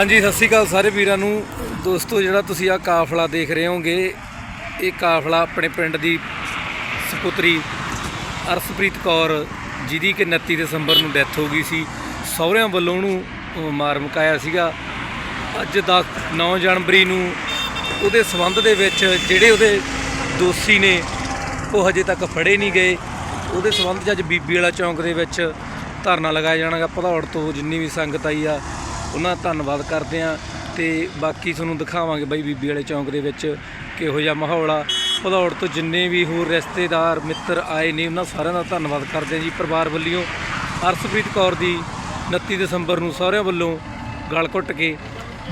ਹਾਂਜੀ ਸਤਿ ਸ਼੍ਰੀ ਅਕਾਲ ਸਾਰੇ ਵੀਰਾਂ ਨੂੰ। ਦੋਸਤੋ ਜਿਹੜਾ ਤੁਸੀਂ ਆ ਕਾਫਲਾ ਦੇਖ ਰਹੇ ਹੋਗੇ ਇਹ ਕਾਫਲਾ ਆਪਣੇ ਪਿੰਡ ਦੀ ਸੁਪੁੱਤਰੀ ਅਰਸ਼ਪ੍ਰੀਤ ਕੌਰ ਜਿਹਦੀ ਕਿ 29 ਦਸੰਬਰ ਨੂੰ ਡੈਥ ਹੋ ਗਈ ਸੀ। ਸਹੁਰਿਆਂ ਵੱਲੋਂ ਉਹਨੂੰ ਅਹ, ਮਾਰ ਮੁਕਾਇਆ ਸੀਗਾ। ਅੱਜ 10 9 ਜਨਵਰੀ ਨੂੰ ਉਹਦੇ ਸਬੰਧ ਦੇ ਵਿੱਚ ਜਿਹੜੇ ਉਹਦੇ ਦੋਸ਼ੀ ਨੇ ਉਹ ਹਜੇ ਤੱਕ ਫੜੇ ਨਹੀਂ ਗਏ। ਉਹਦੇ ਸਬੰਧ 'ਚ ਅੱਜ ਬੀਬੀ ਵਾਲਾ ਚੌਂਕ ਦੇ ਵਿੱਚ ਧਰਨਾ ਲਗਾਇਆ ਜਾਣਾਗਾ। ਭਦੌੜ ਤੋਂ ਜਿੰਨੀ ਵੀ ਸੰਗਤ ਆਈ ਆ ਉਹਨਾਂ ਦਾ ਧੰਨਵਾਦ ਕਰਦੇ ਆ ਤੇ ਬਾਕੀ ਤੁਹਾਨੂੰ ਦਿਖਾਵਾਂਗੇ ਬਾਈ ਬੀਬੀ ਵਾਲੇ ਚੌਂਕ ਦੇ ਵਿੱਚ ਕਿਹੋ ਜਿਹਾ ਮਾਹੌਲ ਆ। ਭਦੌੜ ਤੋਂ ਜਿੰਨੇ ਵੀ ਹੋਰ ਰਿਸ਼ਤੇਦਾਰ, ਮਿੱਤਰ ਆਏ ਨੇ, ਉਹਨਾਂ ਸਾਰਿਆਂ ਦਾ ਧੰਨਵਾਦ ਕਰਦੇ ਆ ਜੀ। ਪਰਿਵਾਰ ਵੱਲੋਂ ਅਰਸ਼ਪ੍ਰੀਤ ਕੌਰ ਦੀ 29 ਦਸੰਬਰ ਨੂੰ ਸਾਰਿਆਂ ਵੱਲੋਂ ਗਲ ਘੁੱਟ ਕੇ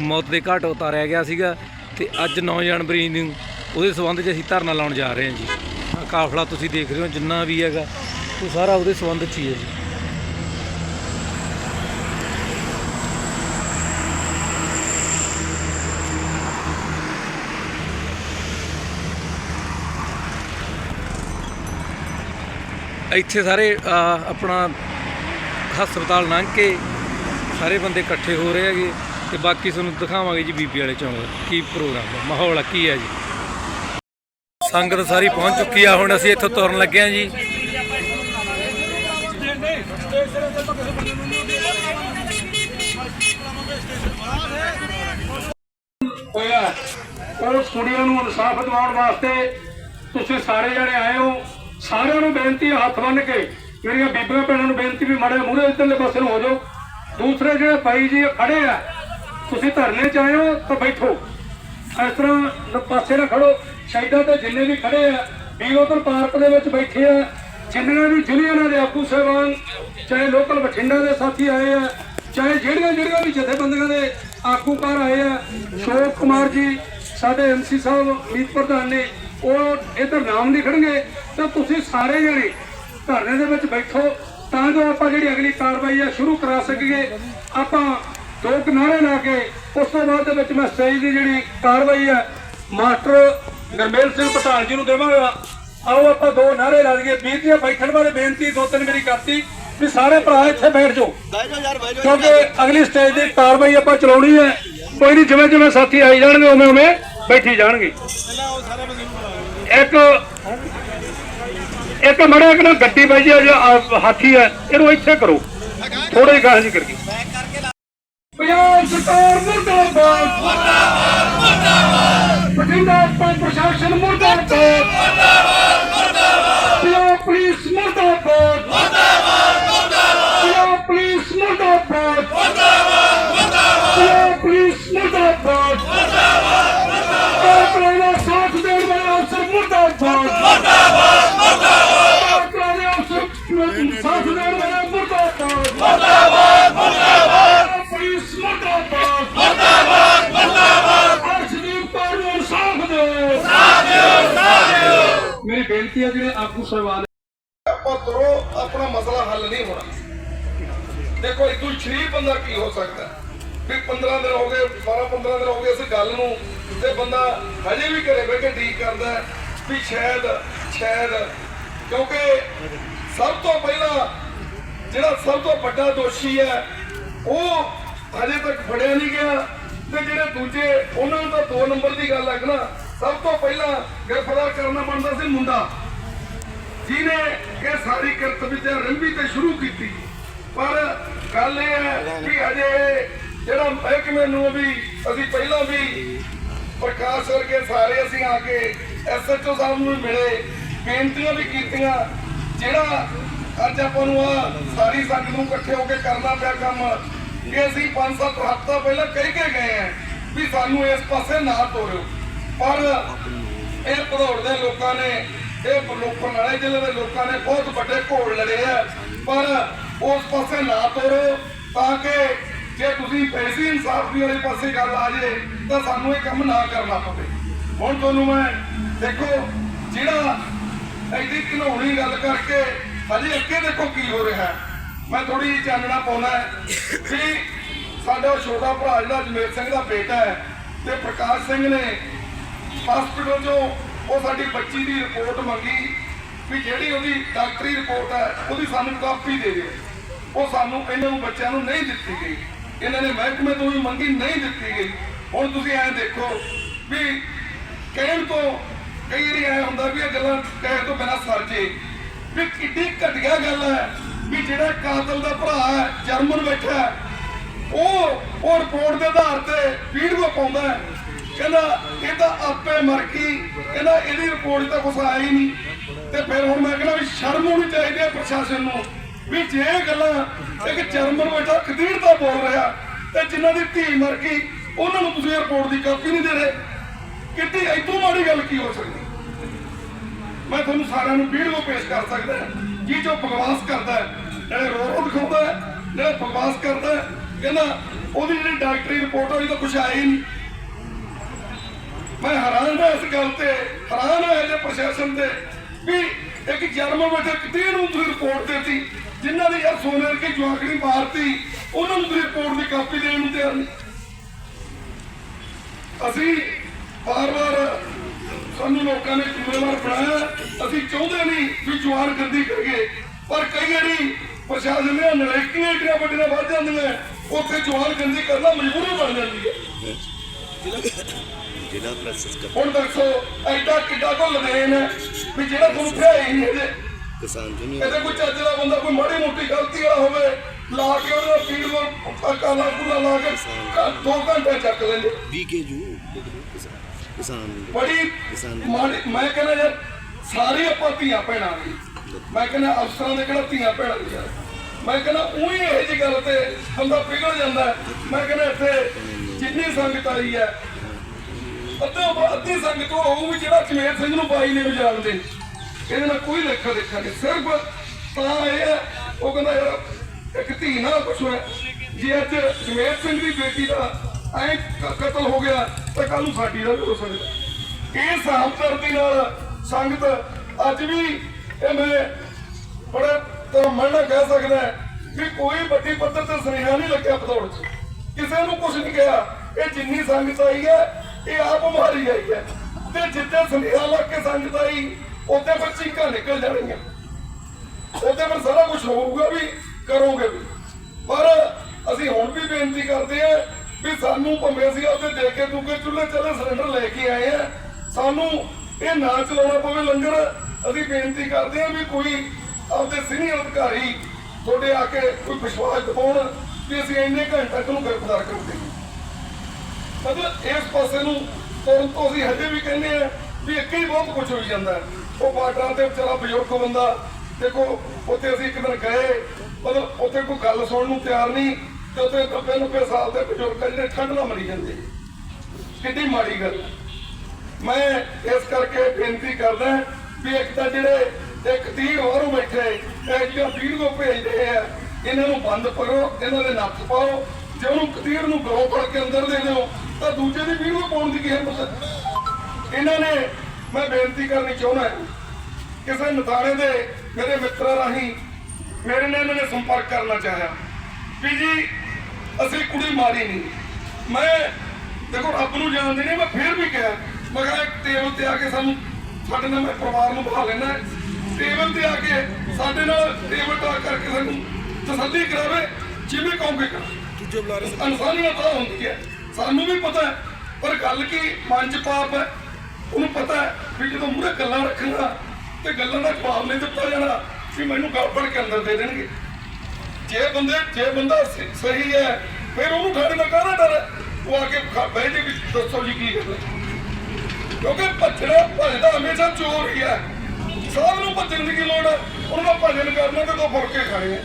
ਮੌਤ ਦੇ ਘਾਟ ਉਤਾਰਿਆ ਗਿਆ ਸੀਗਾ ਤੇ ਅੱਜ 9 ਜਨਵਰੀ ਨੂੰ ਉਹਦੇ ਸਬੰਧ 'ਚ ਅਸੀਂ ਧਰਨਾ ਲਾਉਣ ਜਾ ਰਹੇ ਹਾਂ ਜੀ। ਕਾਫਲਾ ਤੁਸੀਂ ਦੇਖ ਰਹੇ ਹੋ, ਜਿੰਨਾ ਵੀ ਹੈਗਾ, ਉਹ ਸਾਰਾ ਉਹਦੇ ਸਬੰਧ 'ਚ ਹੀ ਹੈ ਜੀ। ਇੱਥੇ ਸਾਰੇ ਆਪਣਾ ਹਸਪਤਾਲ ਲੰਘ ਕੇ ਸਾਰੇ ਬੰਦੇ ਇਕੱਠੇ ਹੋ ਰਹੇ ਹੈਗੇ ਤੇ ਬਾਕੀ ਤੁਹਾਨੂੰ ਦਿਖਾਵਾਂਗੇ ਜੀ ਬੀਬੀ ਵਾਲੇ ਚੌਂਕ ਕੀ ਪ੍ਰੋਗਰਾਮ ਹੈ, ਮਾਹੌਲ ਕੀ ਹੈ ਜੀ। ਸੰਗਤ ਸਾਰੀ ਪਹੁੰਚ ਚੁੱਕੀ ਆ, ਹੁਣ ਅਸੀਂ ਇੱਥੋਂ ਤੁਰਨ ਲੱਗੇ ਆ ਜੀ। ਹੋਇਆ ਉਸ ਕੁੜੀਆਂ ਨੂੰ ਇਨਸਾਫ ਦਿਵਾਉਣ ਵਾਸਤੇ ਤੁਸੀਂ ਸਾਰੇ ਜਣੇ ਆਏ ਹੋ। ਸਾਰਿਆਂ ਨੂੰ ਬੇਨਤੀ ਹੈ ਹੱਥ ਬੰਨ੍ਹ ਕੇ। ਮੇਰੀਆਂ ਬੀਬੀਆਂ ਭੈਣਾਂ ਨੂੰ ਬੇਨਤੀ ਵੀ ਮੜੇ ਮੂਹਰੇ ਇੱਧਰਲੇ ਪਾਸੇ ਨੂੰ ਹੋ ਜਾਓ। ਦੂਸਰੇ ਜਿਹੜੇ ਭਾਈ ਜੀ ਖੜੇ ਆ, ਤੁਸੀਂ ਧਰਨੇ ਚ ਆਏ ਹੋ ਤਾਂ ਬੈਠੋ। ਇਸ ਤਰ੍ਹਾਂ ਪਾਸੇ ਨਾ ਖੜੋ। ਸ਼ਹੀਦਾਂ ਤੇ ਜਿੰਨੇ ਵੀ ਖੜੇ ਆ ਵੀ ਪਾਰਕ ਦੇ ਵਿੱਚ ਬੈਠੇ ਆ। ਜਿੰਨੇ ਵੀ ਯੂਨੀਅਨਾਂ ਦੇ ਆਗੂ ਸਹਿਬਾਨ, ਚਾਹੇ ਲੋਕਲ ਬਠਿੰਡਾ ਦੇ ਸਾਥੀ ਆਏ ਆ, ਚਾਹੇ ਜਿਹੜੀਆਂ ਜਿਹੜੀਆਂ ਵੀ ਜਥੇਬੰਦੀਆਂ ਦੇ ਆਗੂਕਾਰ ਆਏ ਆ, ਸ਼ੋਕ ਕੁਮਾਰ ਜੀ, ਸਾਡੇ ਐਮਸੀ ਸਾਹਿਬ, ਮੀਤ ਪ੍ਰਧਾਨ ਨੇ ਉਹ ਇਧਰ ਨਾਮ ਲਿਖਣਗੇ ਤਾਂ ਤੁਸੀਂ ਸਾਰੇ ਜਣੇ ਧਰਨੇ ਦੇ ਵਿੱਚ ਬੈਠੋ ਤਾਂ ਜੋ ਆਪਾਂ ਜਿਹੜੀ ਅਗਲੀ ਕਾਰਵਾਈ ਆ ਸ਼ੁਰੂ ਕਰਾ ਸਕੀਏ। ਆਪਾਂ ਦੋ ਕਿਨਾਰੇ ਲਾ ਕੇ ਉਸ ਤੋਂ ਬਾਅਦ ਦੇ ਵਿੱਚ ਮੈਂ ਸਟੇਜ ਦੀ ਜਿਹੜੀ ਕਾਰਵਾਈ ਹੈ ਮਾਸਟਰ ਗਰਮੇਲ ਸਿੰਘ ਪਟਾਲ ਜੀ ਨੂੰ ਦੇਵਾਂਗਾ। ਆਓ ਆਪਾਂ ਦੋ ਨਾਰੇ ਲਾ ਦਈਏ ਵੀਰ ਜੀ ਬੈਠਣ ਵਾਲੇ ਬੇਨਤੀ ਦੋ ਤਿੰਨ ਮੇਰੀ ਕਰਤੀ ਵੀ ਸਾਰੇ ਭਰਾ ਇੱਥੇ ਬੈਠ ਜਾਓ। ਕਿਉਂਕਿ ਅਗਲੀ ਸਟੇਜ ਦੀ ਕਾਰਵਾਈ ਆਪਾਂ ਚਲਾਉਣੀ ਹੈ। ਕੋਈ ਨਹੀਂ ਜਿਵੇਂ ਜਿਵੇਂ ਸਾਥੀ ਆਈ ਜਾਣਗੇ ਉਵੇਂ ਉਵੇਂ ਬੈਠੀ ਜਾਣਗੇ। ਇੱਕ ਇੱਕ ਮੜਾ ਇੱਕ ਨਾ ਗੱਡੀ ਬਾਈ ਜੀ ਅਜੇ ਆ- ਹਾਥੀ ਹੈ ਇਹਨੂੰ ਇੱਥੇ ਕਰੋ। ਥੋੜੇ ਗਾਹਾਂ ਜੀ ਕਰਕੇ। ਪੰਜਾਬ ਸਰਕਾਰ ਮੁਰਦਾਬਾਦ। ਮੁਰਦਾਬਾਦ ਮੁਰਦਾਬਾਦ। ਬਠਿੰਡਾ ਪੰਜ ਪ੍ਰਸ਼ਾਸਨ ਮੁਰਦਾਬਾਦ ਮੁਰਦਾਬਾਦ ਪੰਜਾਬ ਪੁਲਿਸ ਮੁਰਦਾਬਾਦ ਮੁਰਦਾਬਾਦ ਮੁਰਦਾਬਾਦ ਪੰਜਾਬ ਪੁਲਿਸ ਮੁਰਦਾਬਾਦ ਮੁਰਦਾਬਾਦ ਮੁਰਦਾਬਾਦ ਪੰਜਾਬ ਪੁਲਿਸ ਮੁਰਦਾਬਾਦ ਮੁਰਦਾਬਾਦ ਮੁਰਦਾਬਾਦ ਸਾਥ ਦੇਣ ਵਾਲੇ ਅਫਸਰ ਮੁਰਦਾਬਾਦ ਮੁਰਦਾਬਾਦ ਮੁਰਦਾਬਾਦ ਸਾਥ ਦੇਣ ਵਾਲੇ ਮੁਰਦਾਬਾਦ ਪੁਲਿਸ ਮੁਰਦਾਬਾਦ ਮੁਰਦਾਬਾਦ ਮੁਰਦਾਬਾਦ ਅਰਸ਼ਦੀਪ ਕੌਰ ਨੂੰ ਇਨਸਾਫ ਦਿਓ ਸਾਥ ਦਿਓ ਸਾਥ ਦਿਓ ਮੇਰੀ ਬੇਨਤੀ ਹੈ ਜਿਹੜੇ ਆਗੂ ਸਹਿਬਾਨ ਆਪਾਂ ਤੁਰੋ ਆਪਣਾ ਮਸਲਾ ਹੱਲ ਨਹੀਂ ਹੋਣਾ। ਦੇਖੋ, ਇੱਕ ਸ਼ਰੀਫ ਬੰਦਾ ਕੀ ਹੋ ਸਕਦਾ ਵੀ 15 ਦਿਨ ਹੋ ਗਏ 12 15 ਦਿਨ ਹੋ ਗਏ ਇਸ ਗੱਲ ਨੂੰ, ਤੇ ਬੰਦਾ ਹਜੇ ਵੀ ਘਰੇ ਬਹਿ ਕੇ ਠੀਕ ਕਰਦਾ ਵੀ ਸ਼ਾਇਦ ਸ਼ਾਇਦ, ਕਿਉਂਕਿ ਸਭ ਤੋਂ ਪਹਿਲਾਂ ਜਿਹੜਾ ਸਭ ਤੋਂ ਵੱਡਾ ਦੋਸ਼ੀ ਹੈ, ਉਹ ਹਜੇ ਤੱਕ ਫੜਿਆ ਨਹੀਂ ਗਿਆ, ਤੇ ਜਿਹੜੇ ਦੂਜੇ, ਉਹਨਾਂ ਨੂੰ ਤਾਂ 2 ਨੰਬਰ ਦੀ ਗੱਲ ਹੈ ਨਾ ਸਭ ਤੋਂ ਪਹਿਲਾਂ ਗ੍ਰਿਫਤਾਰ ਕਰਨਾ ਬਣਦਾ ਸੀ ਮੁੰਡਾ। ਜਿਹਨੇ ਇਹ ਸਾਰੀ ਕਿਰਤ ਵਿਦਿਆ ਰੰਭੀ ਤੇ ਸ਼ੁਰੂ ਕੀਤੀ। ਪਰ ਗੱਲ ਇਹ ਹੈ ਕਿ ਅਜੇ ਜਿਹੜਾ ਮਹਿਕਮੇ ਨੂੰ ਵੀ ਅਸੀਂ ਪਹਿਲਾਂ ਵੀ ਪ੍ਰਕਾਸ਼ ਵਰਗੇ ਸਾਰੇ ਅਸੀਂ ਆ ਕੇ ਐਸਐਚਓ ਸਾਹਿਬ ਨੂੰ ਮਿਲੇ, ਬੇਨਤੀਆਂ ਵੀ ਕੀਤੀਆਂ, ਜਿਹੜਾ ਅੱਜ ਆਪਾਂ ਨੂੰ ਆ ਸਾਰੀ ਸੰਗਤ ਨੂੰ ਇਕੱਠੇ ਹੋ ਕੇ ਕਰਨਾ ਪਿਆ ਕੰਮ, ਕਿ ਅਸੀਂ 5-7 ਹਫ਼ਤਾ ਪਹਿਲਾਂ ਕਹਿ ਕੇ ਗਏ ਆ ਵੀ ਸਾਨੂੰ ਇਸ ਪਾਸੇ ਨਾ ਤੋਰਿਓ। ਪਰ ਇਹ ਭਦੌੜ ਦੇ ਲੋਕਾਂ ਨੇ, ਇਹ ਲੋਕਾਂ ਜ਼ਿਲ੍ਹੇ ਦੇ ਲੋਕਾਂ ਨੇ ਬਹੁਤ ਵੱਡੇ ਘੋੜ ਲੜੇ ਆ। ਪਰ ਉਸ ਪਾਸੇ ਨਾ ਤੋਰੋ, ਤਾਂ ਕਿ ਜੇ ਤੁਸੀਂ ਪੈਸੀ ਇਨਸਾਫ ਦੀ ਵਾਲੇ ਪਾਸੇ ਗੱਲ ਆ ਜੇ, ਤਾਂ ਸਾਨੂੰ ਇਹ ਕੰਮ ਨਾ ਕਰਨਾ ਪਵੇ। ਹੁਣ ਤੁਹਾਨੂੰ ਮੈਂ ਦੇਖੋ, ਜਿਹੜਾ ਐਡੀ ਘਿਨਾਉਣੀ ਗੱਲ ਕਰਕੇ ਹਜੇ ਅੱਗੇ ਦੇਖੋ ਕੀ ਹੋ ਰਿਹਾ ਮੈਂ ਥੋੜੀ ਜਿਹੀ ਚਾਨਣਾ ਪਾਉਣਾ ਹੈ ਵੀ ਸਾਡਾ ਛੋਟਾ ਭਰਾ ਜਿਹੜਾ ਜਮੇਰ ਸਿੰਘ ਦਾ ਬੇਟਾ ਹੈ, ਤੇ ਪ੍ਰਕਾਸ਼ ਸਿੰਘ ਨੇ ਹਸਪੀਟਲ ਚੋਂ ਉਹ ਸਾਡੀ ਬੱਚੀ ਦੀ ਰਿਪੋਰਟ ਮੰਗੀ ਵੀ ਜਿਹੜੀ ਉਹਦੀ ਡਾਕਟਰੀ ਰਿਪੋਰਟ ਹੈ, ਉਹਦੀ ਸਾਨੂੰ ਕਾਪੀ ਦੇ ਦਿਓ। ਉਹ ਸਾਨੂੰ ਇਹਨਾਂ ਨੂੰ ਬੱਚਿਆਂ ਨੂੰ ਨਹੀਂ ਦਿੱਤੀ ਗਈ। ਇਹਨਾਂ ਨੇ ਮਹਿਕਮੇ ਤੋਂ ਵੀ ਮੰਗੀ, ਨਹੀਂ ਦਿੱਤੀ ਗਈ। ਹੁਣ ਤੁਸੀਂ ਐਂ ਦੇਖੋ ਵੀ ਕਹਿਣ ਤੋਂ ਕਈ ਵਾਰੀ ਐ ਹੁੰਦਾ ਵੀ ਇਹ ਗੱਲਾਂ ਕਹਿਣ ਤੋਂ ਬਿਨਾਂ ਸਰ ਜੇ। ਵੀ ਕਿੱਡੀ ਘਟੀਆ ਗੱਲ ਹੈ ਵੀ ਜਿਹੜਾ ਕਾਤਲ ਦਾ ਭਰਾ ਹੈ, ਜਰਮਨ ਬੈਠਾ ਉਹ ਉਹ ਰਿਪੋਰਟ ਦੇ ਆਧਾਰ ਤੇ ਵੀਡੀਓ ਪਾਉਂਦਾ ਹੈ। ਕਹਿੰਦਾ, ਇਹ ਤਾਂ ਆਪੇ ਮਰ ਗਈ। ਕਹਿੰਦਾ, ਇਹਦੀ ਰਿਪੋਰਟ ਤਾਂ ਕੁਛ ਆਇਆ ਹੀ ਨਹੀਂ। ਤੇ ਫਿਰ ਹੁਣ ਮੈਂ ਕਹਿੰਦਾ ਵੀ ਸ਼ਰਮ ਹੋਣੀ ਚਾਹੀਦੀ ਹੈ ਪ੍ਰਸ਼ਾਸਨ ਨੂੰ। ਵੀ ਜੇ ਗੱਲਾਂ ਇੱਕ ਜਰਮਨ ਬੈਠਾ ਖਦੀਰ ਦਾ ਬੋਲ ਰਿਹਾ। ਤੇ ਜਿਨ੍ਹਾਂ ਦੀ ਧੀ ਮਰ ਗਈ, ਉਹਨਾਂ ਨੂੰ ਤੁਸੀਂ ਰਿਪੋਰਟ ਦੀ ਕਾਪੀ ਨਹੀਂ ਦੇ ਰਹੇ। ਕਿੱਡੀ ਇਤੋਂ ਮਾੜੀ ਗੱਲ ਕੀ ਹੋ ਸਕਦੀ? ਮੈਂ ਤੁਹਾਨੂੰ ਸਾਰਿਆਂ ਨੂੰ ਵੀਡੀਓ ਪੇਸ਼ ਕਰ ਸਕਦਾ ਜੀ ਜੋ ਬਕਵਾਸ ਕਰਦਾ ਹੈ, ਜਿਹੜੇ ਰੋ ਰੋ ਦਿਖਾਉਂਦਾ ਹੈ, ਜਿਹੜਾ ਬਕਵਾਸ ਕਰਦਾ ਹੈ, ਕਹਿੰਦਾ ਉਹਦੀ ਜਿਹੜੀ ਡਾਕਟਰੀ ਰਿਪੋਰਟ ਹੋਈ ਤਾਂ ਕੁਝ ਆਇਆ ਹੀ ਨਹੀਂ। ਮੈਂ ਹੈਰਾਨ ਹਾਂ ਇਸ ਗੱਲ ਤੇ, ਹੈਰਾਨ ਹਾਂ ਇਹਦੇ ਪ੍ਰਸ਼ਾਸਨ ਤੇ ਵੀ ਇੱਕ ਜਰਮਨ ਵਿੱਚ ਕਿਤੇ ਨੂੰ ਤੁਸੀਂ ਰਿਪੋਰਟ ਦਿੱਤੀ, ਜਿਨ੍ਹਾਂ ਦੀ ਯਾਰ ਸੋਨੇ ਵਰਗੀ ਜਵਾਕੜੀ ਮਾਰਤੀ, ਉਹਨਾਂ ਨੂੰ ਰਿਪੋਰਟ ਦੀ ਕਾਪੀ ਦੇਣ ਨੂੰ ਤਿਆਰ ਨਹੀਂ। ਅਸੀਂ ਬਾਰ-ਬਾਰ ਸਾਨੂੰ ਲੋਕਾਂ ਨੇ ਜ਼ਿੰਮੇਵਾਰ ਬਣਾਇਆ, ਅਸੀਂ ਚਾਹੁੰਦੇ ਨਹੀਂ ਵੀ ਜਵਾਨ ਗੰਦੀ ਕਰੀਏ, ਪਰ ਕਈ ਵਾਰੀ ਪ੍ਰਸ਼ਾਸਨ ਦੀਆਂ ਨਲਾਇਕੀਆਂ ਏਡੀਆਂ ਵੱਡੀਆਂ ਵੱਧ ਜਾਂਦੀਆਂ, ਉੱਥੇ ਜਵਾਨ ਗੰਦੀ ਕਰਨਾ ਮਜਬੂਰੀ ਬਣ ਜਾਂਦੀ ਹੈ। ਜ਼ਿਲ੍ਹਾ ਪ੍ਰੈਸ ਕਰ ਹੁਣ ਦੱਸੋ ਐਡਾ ਕਿੱਡਾ ਕੋ ਲਦੇਨ ਹੈ ਵੀ ਜਿਹੜਾ ਤੁਹਾਨੂੰ ਭਿਆਈ ਨਹੀਂ ਇਹਦੇ ਕਿਸਾਨ ਯੂਨੀਅਨ ਇਹਦੇ ਕੋਈ ਚੱਜ ਦਾ ਬੰਦਾ ਕੋਈ ਮਾੜੀ ਮੋਟੀ ਗਲਤੀ ਵਾਲਾ ਹੋਵੇ ਲਾ ਕੇ ਉਹਦਾ ਫੀਡ ਨੂੰ ਕਾਲਾ ਕੂਲਾ ਲਾ ਕੇ ਘੰ- ਦੋ ਘੰਟੇ ਚੱਕ ਲੈਂਦੇ। ਬੀਕੇਯੂ ਕਿਸਾਨ ਕਿਸਾਨ ਬੜੀ ਕਿਸਾਨ ਮਾੜੀ ਮੈਂ ਕਹਿੰਦਾ ਯਾਰ ਸਾਰੇ ਆਪਾਂ ਧੀਆਂ ਭੈਣਾਂ ਨੇ ਮੈਂ ਕਹਿੰਦਾ ਅਫਸਰਾਂ ਦੇ ਕਿਹੜਾ ਧੀਆਂ ਭੈਣਾਂ ਨੇ ਯਾਰ? ਮੈਂ ਕਹਿੰਦਾ ਉਹੀ ਇਹੋ ਜਿਹੀ ਗੱਲ ਤੇ ਬੰਦਾ ਪਿਘਲ ਜਾਂਦਾ ਹੈ। ਮੈਂ ਕਹਿੰਦਾ ਇੱਥੇ ਜਿੰਨੀ ਸੰਗਤ ਆਈ ਹੈ ਅੱਧਾ ਅੱਧੀ ਸੰਗਤ ਉਹ ਹੋਊ ਵੀ ਜਿਹੜਾ ਜਮੇਰ ਸਿੰਘ ਨੂੰ ਬਾਈ ਨੇ ਵਜਾਉਂਦੇ ਇਹਦੇ ਨਾਲ ਕੋਈ ਲੇਖਾ ਦੇਖਾ ਨਹੀਂ। ਸਿਰਫ ਤਾਂ ਇਹ ਹੈ, ਉਹ ਕਹਿੰਦਾ ਯਾਰ, ਇੱਕ ਧੀ ਨਾਲ ਕੁਛ ਹੋਇਆ ਜੇ ਅੱਜ ਜਮੇਰ ਸਿੰਘ ਦੀ ਬੇਟੀ ਦਾ ਐ ਕਤਲ ਹੋ ਗਿਆ, ਤਾਂ ਕੱਲ ਨੂੰ ਸਾਡੀ ਦਾ ਵੀ ਹੋ ਸਕਦਾ। ਇਹ ਸਾਹਮਦਰਦੀ ਨਾਲ ਸੰਗਤ ਅੱਜ ਵੀ ਇਹ ਮੈਂ ਬੜਾ ਤਾਂ ਮੈਂ ਕਹਿ ਸਕਦਾ ਵੀ ਕੋਈ ਵੱਡੀ ਪੱਧਰ ਤੇ ਸੁਨੇਹਾ ਨਹੀਂ ਲੱਗਿਆ ਪਤੌੜ 'ਚ। ਕਿਸੇ ਨੂੰ ਕੁਝ ਨਹੀਂ ਕਿਹਾ। ਇਹ ਜਿੰਨੀ ਸੰਗਤ ਆਈ ਹੈ ਇਹ ਆਪ ਬਿਮਾਰੀ ਆਈ ਹੈ। ਤੇ ਜਿੱਤੇ ਸੁਨੇਹਾ ਲੱਗ ਕੇ ਸੰਗਤ ਆਈ ਉੱਤੇ ਫਿਰ ਚੀਕਾਂ ਨਿਕਲ ਜਾਣਗੀਆਂ ਉਹਦੇ ਫਿਰ ਸਾਰਾ ਕੁਝ ਹੋਊਗਾ ਵੀ, ਕਰੋਗੇ ਵੀ। ਪਰ ਅਸੀਂ ਹੁਣ ਵੀ ਬੇਨਤੀ ਕਰਦੇ ਆ ਵੀ ਸਾਨੂੰ ਭੰਵੇਂ ਅਸੀਂ ਉਹਦੇ ਦੇ ਕੇ ਦੂਗੇ ਚੁੱਲ੍ਹੇ ਚਲੇ ਸਿਲੰਡਰ ਲੈ ਕੇ ਆਏ ਆ ਸਾਨੂੰ ਇਹ ਨਾ ਚਲਾਉਣਾ ਪਵੇ ਲੰਗਰ। ਅਸੀਂ ਬੇਨਤੀ ਕਰਦੇ ਆ ਵੀ ਕੋਈ ਆਪਦੇ ਸੀਨੀਅਰ ਅਧਿਕਾਰੀ ਤੁਹਾਡੇ ਆ ਕੇ ਕੋਈ ਵਿਸ਼ਵਾਸ ਦਿਵਾਉਣ ਵੀ ਅਸੀਂ ਇੰਨੇ ਘੰਟੇ ਤੱਕ ਨੂੰ ਗ੍ਰਿਫਤਾਰ ਕਰ ਮਤਲਬ ਇਸ ਪਾਸੇ ਨੂੰ ਤੁਰਨ ਤੋਂ ਅਸੀਂ ਹਜੇ ਵੀ ਕਹਿੰਦੇ ਆ ਵੀ ਅੱਗੇ ਹੀ ਬਹੁਤ ਕੁਝ ਹੋਈ ਜਾਂਦਾ ਉਹ ਬਾਰਡਰਾਂ ਤੇ ਵਿਚਾਰਾ ਬਜ਼ੁਰਗ ਬੰਦਾ, ਦੇਖੋ, ਉੱਥੇ ਅਸੀਂ ਇੱਕ ਦਿਨ ਗਏ, ਮਤਲਬ ਉੱਥੇ ਕੋਈ ਗੱਲ ਸੁਣਨ ਨੂੰ ਤਿਆਰ ਨਹੀਂ, ਤੇ ਉੱਥੇ 90 90 ਸਾਲ ਦੇ ਬਜ਼ੁਰਗ ਜਿਹੜੇ ਠੰਡ ਨਾਲ ਮਰੀ ਜਾਂਦੇ। ਕਿੰਨੀ ਮਾੜੀ ਗੱਲ ਮੈਂ ਇਸ ਕਰਕੇ ਬੇਨਤੀ ਕਰਦਾ ਵੀ ਇੱਕ ਤਾਂ ਜਿਹੜੇ ਇੱਕ ਤੀਰ ਬਾਹਰੋਂ ਬੈਠੇ ਇਹ ਜਿਹੜਾ ਵੀਡੀਓ ਭੇਜਦੇ ਆ ਇਹਨਾਂ ਨੂੰ ਬੰਦ ਕਰੋ, ਇਹਨਾਂ ਦੇ ਨੱਥ ਪਾਓ, ਜੇ ਉਹਨੂੰ ਕਤੀਰ ਨੂੰ ਗਰੋ ਫੜ ਕੇ ਅੰਦਰ ਦੇ ਦਿਓ ਤਾਂ ਦੂਜੇ ਦੀ ਵੀਡੀਓ ਪਾਉਣ ਦੀ ਕੀ ਹਿੰਮਤ? ਇਹਨਾਂ ਨੇ ਮੈਂ ਬੇਨਤੀ ਕਰਨੀ ਚਾਹੁੰਦਾ ਕਿਸੇ ਨਤਾਣੇ ਦੇ ਮੇਰੇ ਮਿੱਤਰਾਂ ਰਾਹੀਂ ਮੇਰੇ ਨਾਲ ਇਹਨਾਂ ਨੇ ਸੰਪਰਕ ਕਰਨਾ ਚਾਹਿਆ। ਵੀ ਜੀ ਅਸੀਂ ਕੁੜੀ ਮਾਰੀ ਨਹੀਂ। ਮੈਂ ਦੇਖੋ ਰੱਬ ਨੂੰ ਜਾਣਦੇ ਨੇ ਮੈਂ ਫੇਰ ਵੀ ਕਿਹਾ ਮੈਂ ਕਿਹਾ ਇੱਕ ਟੇਬਲ ਤੇ ਆ ਕੇ ਸਾਨੂੰ ਸਾਡੇ ਨਾਲ ਮੈਂ ਪਰਿਵਾਰ ਨੂੰ ਬਿਠਾ ਲੈਣਾ ਟੇਬਲ ਤੇ ਆ ਕੇ ਸਾਡੇ ਨਾਲ ਟੇਬਲ ਟਾਕ ਕਰਕੇ ਸਾਨੂੰ ਤਸੱਲੀ ਕਰਾਵੇ ਜਿਵੇਂ ਕਹੋਗੇ ਕਰਾਂ ਇਨਸਾਨੀਅਤ ਤਾਂ ਹੁੰਦੀ ਹੈ। ਸਾਨੂੰ ਵੀ ਪਤਾ ਹੈ, ਪਰ ਗੱਲ ਕੀ, ਮਨ ਚ ਪਾਪ ਹੈ। ਉਹਨੂੰ ਪਤਾ ਹੈ ਵੀ ਜਦੋਂ ਮੂਹਰੇ ਗੱਲਾਂ ਰੱਖਾਂਗਾ ਤੇ ਗੱਲਾਂ ਦਾ ਜਵਾਬ ਨਹੀਂ ਦਿੱਤਾ ਜਾਣਾ, ਵੀ ਮੈਨੂੰ ਗੱਲ ਕੇ ਅੰਦਰ ਦੇ ਦੇਣਗੇ। ਜੇ ਬੰਦੇ, ਜੇ ਬੰਦਾ ਸਹੀ ਹੈ, ਫਿਰ ਉਹਨੂੰ ਠਾਣੇ ਦਾ ਕਾਹਦਾ ਡਰ ਉਹ ਆ ਕੇ ਬਹਿ ਜੇ ਵੀ ਦੱਸੋ ਜੀ ਕੀ ਗੱਲ ਹੈ। ਕਿਉਂਕਿ ਭੱਜਣਾ ਭੱਜਦਾ ਹਮੇਸ਼ਾ ਚੋਰ ਹੀ ਹੈ। ਸਭ ਨੂੰ ਭੱਜਣ ਦੀ ਕੀ ਲੋੜ ਹੈ? ਉਹਨਾਂ ਦਾ ਭਜਨ ਕਰਨਾ ਤੇ ਦੋ ਫੁਲਕੇ ਖਾਣੇ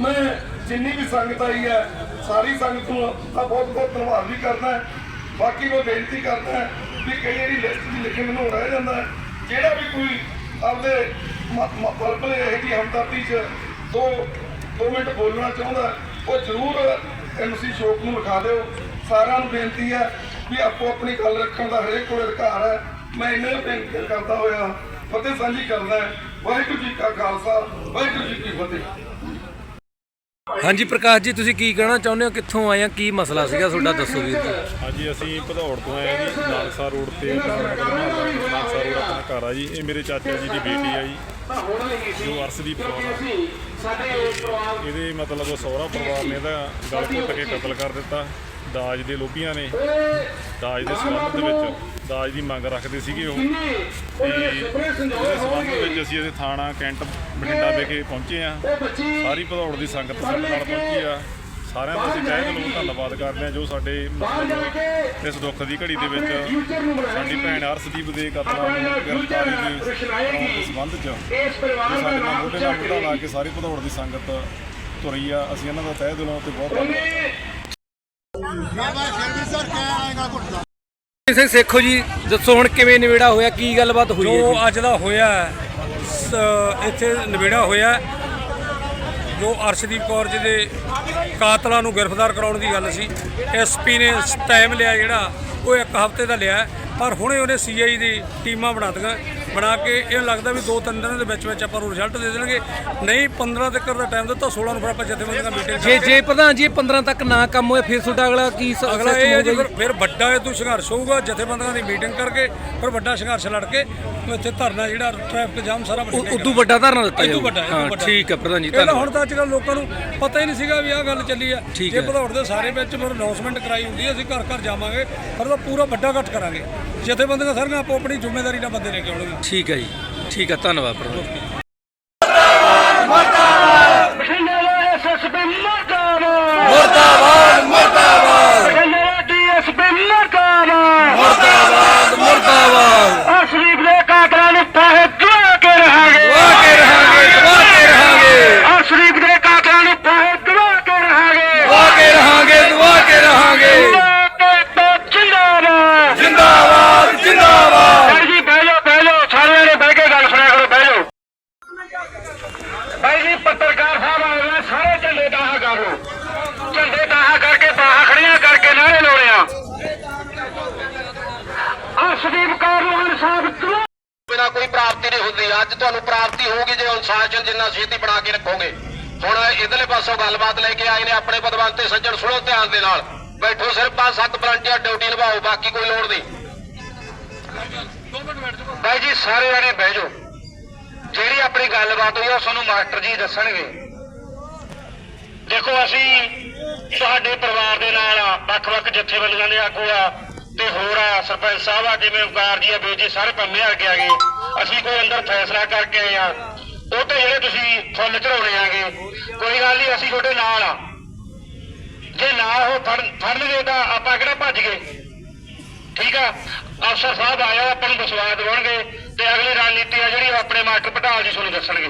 ਮੈਂ ਜਿੰਨੀ ਵੀ ਸੰਗਤ ਆਈ ਹੈ ਸਾਰੀ ਸੰਗਤ ਨੂੰ ਤਾਂ ਬਹੁਤ ਬਹੁਤ ਧੰਨਵਾਦ ਵੀ ਕਰਦਾ ਹੈ। ਬਾਕੀ ਮੈਂ ਬੇਨਤੀ ਕਰਦਾ ਹੈ ਵੀ ਕਈ ਵਾਰੀ ਲਿਸਟ ਦੀ ਲਿਖੇ ਮੈਨੂੰ ਰਹਿ ਜਾਂਦਾ ਹੈ। ਜਿਹੜਾ ਵੀ ਕੋਈ ਆਪਦੇ ਬਲਬਲੇ ਇਹ ਜੀ ਹਮਦਰਦੀ ਚ ਦੋ ਦੋ ਮਿੰਟ ਬੋਲਣਾ ਚਾਹੁੰਦਾ ਉਹ ਜ਼ਰੂਰ ਐਮਸੀ ਸ਼ੋਕ ਨੂੰ ਲਿਖਾ ਦਿਓ। ਸਾਰਿਆਂ ਨੂੰ ਬੇਨਤੀ ਹੈ ਵੀ ਆਪੋ ਆਪਣੀ ਗੱਲ ਰੱਖਣ ਦਾ ਹਰੇਕ ਕੋਲ ਅਧਿਕਾਰ ਹੈ। ਮੈਂ ਇਹਨਾਂ ਨੂੰ ਬੇਨਤੀ ਕਰਦਾ ਹੋਇਆ, ਫਤਿਹ ਸਾਂਝੀ ਕਰਦਾ ਵਾਹਿਗੁਰੂ ਜੀ ਕਾ ਖਾਲਸਾ, ਵਾਹਿਗੁਰੂ ਜੀ ਕੀ ਫਤਿਹ। ਹਾਂਜੀ ਪ੍ਰਕਾਸ਼ ਜੀ, ਤੁਸੀਂ ਕੀ ਕਹਿਣਾ ਚਾਹੁੰਦੇ ਹੋ? ਕਿੱਥੋਂ ਆਏ ਆ? ਕੀ ਮਸਲਾ ਸੀਗਾ? ਤੁਹਾਡਾ ਦੱਸੋ ਵੀਰ ਜੀ। ਹਾਂਜੀ, ਅਸੀਂ ਭਦੌੜ ਤੋਂ ਆਏ ਹਾਂ ਜੀ ਨਾਨਕਸਰ ਰੋਡ ਤੇ ਨਾਨਕਸਰ ਰੋਡ ਆਪਣਾ ਘਰ ਆ ਜੀ। ਇਹ ਮੇਰੇ ਚਾਚਾ ਜੀ ਦੀ ਬੇਟੀ ਆ ਜੀ, ਜੋ ਅਰਸ਼ਦੀਪ ਕੌਰ ਆ। ਇਹਦੇ ਮਤਲਬ ਸਹੁਰਾ ਪਰਿਵਾਰ ਨੇ ਇਹਦਾ ਗਲ ਘੁੱਟ ਕੇ ਕਤਲ ਕਰ ਦਿੱਤਾ। ਦਾਜ ਦੇ ਲੋਭੀਆਂ ਨੇ। ਦਾਜ ਦੇ ਸੰਬੰਧ ਦੇ ਵਿੱਚ ਦਾਜ ਦੀ ਮੰਗ ਰੱਖਦੇ ਸੀਗੇ ਉਹ। ਤੇ ਇਹਦੇ ਸੰਬੰਧ ਵਿੱਚ ਅਸੀਂ ਇਹਦੇ ਥਾਣਾ ਕੈਂਟ ਬਠਿੰਡਾ ਵਿਖੇ ਪਹੁੰਚੇ ਆ ਸਾਰੀ ਭਦੌੜ ਦੀ ਸੰਗਤ ਸਾਡੇ ਨਾਲ ਪਹੁੰਚੀ ਆ। ਸਾਰਿਆਂ ਦਾ ਅਸੀਂ ਤਹਿ ਦਿਲੋਂ ਧੰਨਵਾਦ ਕਰਦੇ ਹਾਂ ਜੋ ਸਾਡੇ ਇਸ ਦੁੱਖ ਦੀ ਘੜੀ ਦੇ ਵਿੱਚ ਸਾਡੀ ਭੈਣ ਅਰਸ਼ਦੀਪ ਦੇ ਕਤਲਾਂ ਨੂੰ ਗ੍ਰਿਫਤਾਰੀ ਦੇ ਸੰਬੰਧ 'ਚ ਸਾਡੇ ਨਾਲ ਮੋਢੇ ਨਾਲ ਮੋਢਾ ਲਾ ਕੇ ਸਾਰੀ ਭਦੌੜ ਦੀ ਸੰਗਤ ਤੁਰੀ ਆ। ਅਸੀਂ ਇਹਨਾਂ ਦਾ ਤਹਿ ਦਿਲੋਂ ਤੇ ਬਹੁਤ ਧੰਨਵਾਦ ਸਿੰਘ ਸੇਖੋ ਜੀ ਦੱਸੋ ਹੁਣ ਕਿਵੇਂ ਨਿਬੇੜਾ ਹੋਇਆ ਕੀ ਗੱਲਬਾਤ ਹੋਈ ਹੈ ਜੋ ਜੀ? ਅੱਜ ਦਾ ਹੋਇਆ ਹੈ, ਸ- ਇੱਥੇ ਨਿਬੇੜਾ ਹੋਇਆ ਹੈ, ਜੋ ਅਰਸ਼ਦੀਪ ਕੌਰ ਜੀ ਦੇ ਕਾਤਲਾਂ ਨੂੰ ਗ੍ਰਿਫਤਾਰ ਕਰਾਉਣ ਦੀ ਗੱਲ ਸੀ ਐਸਪੀ ਨੇ ਟਾਈਮ ਲਿਆ ਜਿਹੜਾ ਉਹ ਇੱਕ ਹਫ਼ਤੇ ਦਾ ਲਿਆ ਹੈ, ਪਰ ਹੁਣੇ ਉਹਨੇ ਸੀਆਈ ਦੀ ਟੀਮਾਂ ਬਣਾ ਦਿੱਤੀਆਂ। ਬਣਾ ਕੇ ਇਹ ਲੱਗਦਾ ਵੀ ਦੋ ਤਿੰਨ ਦਿਨਾਂ ਦੇ ਵਿੱਚ ਵਿੱਚ ਆਪਾਂ ਨੂੰ ਰਿਜ਼ਲਟ ਦੇ ਦੇਣਗੇ। ਨਹੀਂ 15 ਤੱਕ ਦਾ ਟਾਈਮ ਦਿੱਤਾ 16 ਨੂੰ ਫਿਰ ਆਪਾਂ ਜਥੇਬੰਦੀਆਂ ਮੀਟਿੰਗ ਜੇ ਜੇ ਪ੍ਰਧਾਨ ਜੀ ਇਹ 15 ਤੱਕ ਨਾ ਕੰਮ ਹੋਇਆ ਫਿਰ ਤੁਹਾਡਾ ਅਗਲਾ ਕੀ ਸ- ਅਗਲਾ ਇਹ ਹੈ ਜੀ ਫਿਰ ਫਿਰ ਵੱਡਾ ਇਹ ਤੋਂ ਸੰਘਰਸ਼ ਹੋਊਗਾ ਜਥੇਬੰਦੀਆਂ ਦੀ ਮੀਟਿੰਗ ਕਰਕੇ ਫਿਰ ਵੱਡਾ ਸੰਘਰਸ਼ ਲੜ ਕੇ ਇੱਥੇ ਧਰਨਾ ਜਿਹੜਾ ਟ੍ਰੈਫਿਕ ਜਾਮ ਸਾਰਾ ਬਠਿੰਡੇ ਉਦੋਂ ਵੱਡਾ ਧਰਨਾ ਦਿੱਤਾ ਵੱਡਾ ਇਦੋਂ ਹਾਂ ਵੱਡਾ। ਠੀਕ ਹੈ ਪ੍ਰਧਾਨ ਜੀ ਇਹ ਧੰਨਵਾਦ। ਹੁਣ ਤਾਂ ਅੱਜ ਕੱਲ੍ਹ ਲੋਕਾਂ ਨੂੰ ਪਤਾ ਹੀ ਨਹੀਂ ਸੀਗਾ ਵੀ ਆਹ ਗੱਲ ਚੱਲੀ ਆ। ਠੀਕ ਜੇ ਹੈ। ਭਦੌੜ ਦੇ ਸਾਰੇ ਵਿੱਚ ਫਿਰ ਅਨਾਉਂਸਮੈਂਟ ਕਰਾਈ ਹੁੰਦੀ ਹੈ, ਅਸੀਂ ਘਰ ਘਰ ਜਾਵਾਂਗੇ ਫਿਰ ਤਾਂ ਪੂਰਾ ਵੱਡਾ ਇਕੱਠ ਕਰਾਂਗੇ। ਜਥੇਬੰਦੀਆਂ ਸਾਰੀਆਂ ਆਪੋ ਆਪਣੀ ਜ਼ਿੰਮੇਵਾਰੀ ਨਾਲ ਬੰਦੇ ਲੈ ਕੇ ਆਉਣਗੇ ਠੀਕ ਹੈ ਜੀ। ਠੀਕ ਹੈ ਧੰਨਵਾਦ ਪ੍ਰਧਾਨ ਜੀ ਬਠਿੰਡੇ ਦਾ ਐਸਐਸਪੀ ਮਰਦਾਵਾ ਮੁਰਦਾਬਾਦ ਮੁਰਦਾਬਾਦ ਬਠਿੰਡੇ ਦਾ ਡੀਐਸਪੀ ਮਰਦਾਵਾ ਮੁਰਦਾਬਾਦ ਮੁਰਦਾਬਾਦ ਅਰਸ਼ਦੀਪ ਦੇ ਕਾਤਲਾਂ ਨੂੰ ਪੈਸੇ ਦਵਾ ਕੇ ਰਹਾਂਗੇ ਦਵਾ ਕੇ ਰਹਾਂਗੇ ਦਵਾ ਕੇ ਰਹਾਂਗੇ ਅਰਸ਼ਦੀਪ ਦੇ ਕਾਤਲਾਂ ਨੂੰ ਪੈਸੇ ਦਵਾ ਕੇ ਰਹਾਂਗੇ ਦਵਾ ਕੇ ਰਹਾਂਗੇ ਦਵਾ ਕੇ ਰਹਾਂਗੇ ਜਿੰਦਾਬਾਦ ਜਿੰਦਾਬਾਦ ਜਿੰਦਾਬਾਦ ਭਾਈ ਜੀ ਬਹਿ ਜਾਓ ਬਹਿ ਜਾਓ ਸਾਰਿਆਂ ਨੇ ਬਹਿ ਕੇ ਗੱਲ ਸੁਣਿਆ ਕਰੋ ਬਹਿ ਜਾਓ ਭਾਈ ਜੀ ਪੱਤਰਕਾਰ ਸਾਹਿਬ ਆਏ ਹੋਏ ਨੇ, ਸਾਰੇ ਝੰਡੇ ਦਾਹਾ ਕਰ ਲਓ ਝੰਡੇ ਦਾਹਾ ਕਰਕੇ ਬਾਹਾਂ ਖੜੀਆਂ ਕਰਕੇ ਨਾਰੇ ਲਾਉਣੇ ਆ ਅਰਸ਼ਦੀਪ ਕੌਰ ਨੂੰ ਇਨਸਾਫ ਦਿਵਾਓ ਬਿਨਾਂ ਕੋਈ ਪ੍ਰਾਪਤੀ ਨਹੀਂ ਹੁੰਦੀ ਅੱਜ ਤੁਹਾਨੂੰ ਪ੍ਰਾਪਤੀ ਹੋਊਗੀ ਜੇ ਅਨੁਸ਼ਾਸਨ ਜਿੰਨਾ ਛੇਤੀ ਬਣਾ ਕੇ ਰੱਖੋਗੇ। ਹੁਣ ਇਧਰਲੇ ਪਾਸੋਂ ਗੱਲਬਾਤ ਲੈ ਕੇ ਆਏ ਨੇ ਆਪਣੇ ਪਦਵੰਤੇ ਸੱਜਣ, ਸੁਣੋ ਧਿਆਨ ਦੇ ਨਾਲ। ਬੈਠੋ ਸਿਰਫ ਪੰਜ ਸੱਤ ਵਲੰਟੀਅਰ ਡਿਊਟੀ ਨਿਭਾਓ, ਬਾਕੀ ਕੋਈ ਲੋੜ ਨਹੀਂ। ਭਾਈ ਜੀ, ਸਾਰੇ ਜਣੇ ਬਹਿ ਜਾਓ। ਜਿਹੜੀ ਆਪਣੀ ਗੱਲਬਾਤ ਹੋਈ ਉਹ ਤੁਹਾਨੂੰ ਮਾਸਟਰ ਜੀ ਦੱਸਣਗੇ। ਦੇਖੋ, ਅਸੀਂ ਤੁਹਾਡੇ ਪਰਿਵਾਰ ਦੇ ਨਾਲ ਵੱਖ-ਵੱਖ ਜਥੇਬੰਦੀਆਂ ਦੇ ਆਗੂ ਆ। ਤੇ ਹੋਰ ਆ, ਸਰਪੰਚ ਸਾਹਿਬ ਆ, ਜਿਵੇਂ ਓਕਾਰ ਜੀ ਆ ਬੇਜ ਜੀ, ਸਾਰੇ ਪੰਮੇ ਆ ਕੇ ਆ ਗਏ। ਅਸੀਂ ਕੋਈ ਅੰਦਰ ਫੈਸਲਾ ਕਰਕੇ ਆਏ ਆ। ਉਹ ਤੇ ਜਿਹੜੇ ਤੁਸੀਂ ਫੁੱਲ ਚੜਾਉਣੇ ਆਗੇ, ਕੋਈ ਗੱਲ ਨਹੀਂ, ਅਸੀਂ ਤੁਹਾਡੇ ਨਾਲ ਆ। ਜੇ ਨਾ ਉਹ ਫੜ ਫੜਨਗੇ ਤਾਂ ਆਪਾਂ ਕਿਹੜਾ ਭੱਜ ਗਏ? ਠੀਕ ਆ? ਅਫਸਰ ਸਾਹਿਬ ਆਇਆ, ਆਪਾਂ ਨੂੰ ਵਿਸ਼ਵਾਸ ਦਿਵਾਉਣਗੇ ਤੇ ਅਗਲੀ ਰਣਨੀਤੀ ਆ ਜਿਹੜੀ ਆਪਣੇ ਮਾਸਟਰ ਪਟਾਲ ਜੀ ਤੁਹਾਨੂੰ ਦੱਸਣਗੇ।